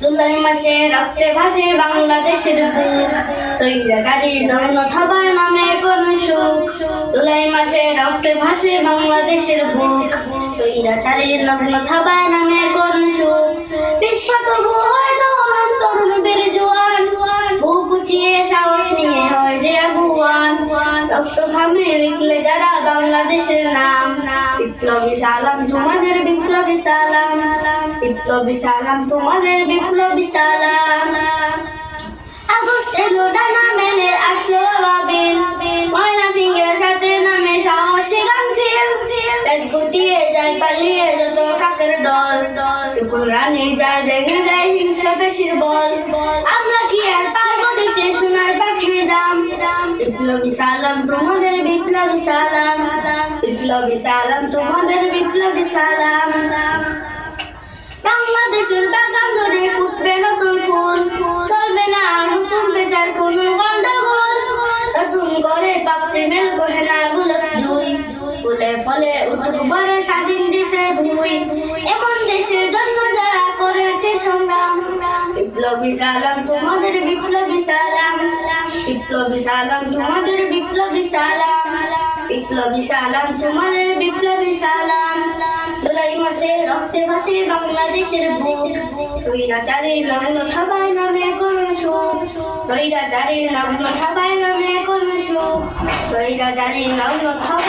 জুলাই মাসে রক্তে ভাসে বাংলাদেশের সৈরাচারী ধর্ম থাবার নামে কোন সুখ? জুলাই মাসে রক্তে ভাসে বাংলাদেশের বুক। সৈরাচারীর নগ্ন থাবার নামে কোন সুখ? বিশ্বত ঘামে লিখলে যারা বাংলাদেশের নাম বিপ্লবী সালাম তোমাদের বিপ্লবী সালাম। বিপ্লবী সালাম তোমাদের বিপ্লবী সালাম। আগস্টে ডানা মেলে আসলো বাবিল ময়না ফিঙ্গের সাথে নামে সাহসী গামছিল রাত গুটিয়ে যায় পালিয়ে যত কাকের দল। শুকুর রানে যায় ভেঙে যায় হিংসা বেশির বল। আমরা বিপ্লবী সালাম, তোমাদের বিপ্লবী সালাম। বিপ্লবী সালাম, তোমাদের বিপ্লবী সালাম। বাংলাদেশের বাগান ধরে ফুটবে নতুন ফুল। চলবে না নতুন বেচার কোনো গন্ডগোল। নতুন করে মেল গহেনা গুলো জুই ফুলে ফলে উঠবরে স্বাধীন দেশে ভুই। এমন দেশের জন্য যারা করেছে সংগ্রাম। বিপ্লবী সালাম সালাম বিপ্লবী সালাম, তোমাদের বিপ্লবী সালাম বিপ্লবী সালাম, তোমাদের বিপ্লবী সালাম। জুলাই মাসে রক্তে ভাসে বাংলাদেশের বুক। নগ্ন সবাই নামে কোন সুখ। রইরাচারীর নগ্ন সবাই নামে কোন সুখ। রইরাচারীর নগ্ন সবাই